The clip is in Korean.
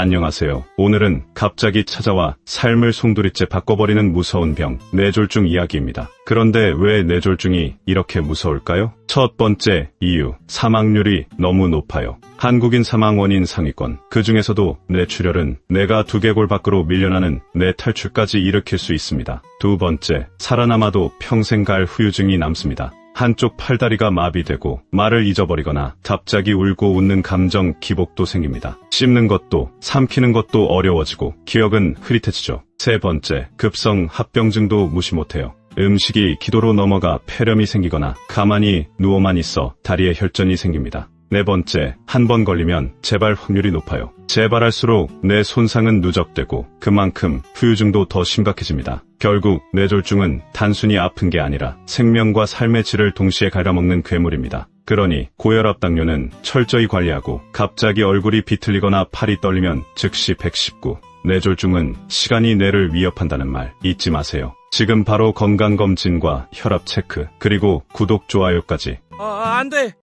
안녕하세요. 오늘은 갑자기 찾아와 삶을 송두리째 바꿔버리는 무서운 병, 뇌졸중 이야기입니다. 그런데 왜 뇌졸중이 이렇게 무서울까요? 첫 번째 이유, 사망률이 너무 높아요. 한국인 사망 원인 상위권, 그 중에서도 뇌출혈은 뇌가 두개골 밖으로 밀려나는 뇌 탈출까지 일으킬 수 있습니다. 두 번째, 살아남아도 평생 갈 후유증이 남습니다. 한쪽 팔다리가 마비되고 말을 잊어버리거나 갑자기 울고 웃는 감정 기복도 생깁니다. 씹는 것도 삼키는 것도 어려워지고 기억은 흐릿해지죠. 세 번째, 급성 합병증도 무시 못해요. 음식이 기도로 넘어가 폐렴이 생기거나 가만히 누워만 있어 다리에 혈전이 생깁니다. 네 번째, 한 번 걸리면 재발 확률이 높아요. 재발할수록 뇌 손상은 누적되고 그만큼 후유증도 더 심각해집니다. 결국 뇌졸중은 단순히 아픈 게 아니라 생명과 삶의 질을 동시에 갉아먹는 괴물입니다. 그러니 고혈압 당뇨는 철저히 관리하고 갑자기 얼굴이 비틀리거나 팔이 떨리면 즉시 119. 뇌졸중은 시간이 뇌를 위협한다는 말 잊지 마세요. 지금 바로 건강검진과 혈압 체크, 그리고 구독, 좋아요까지 아, 안 돼.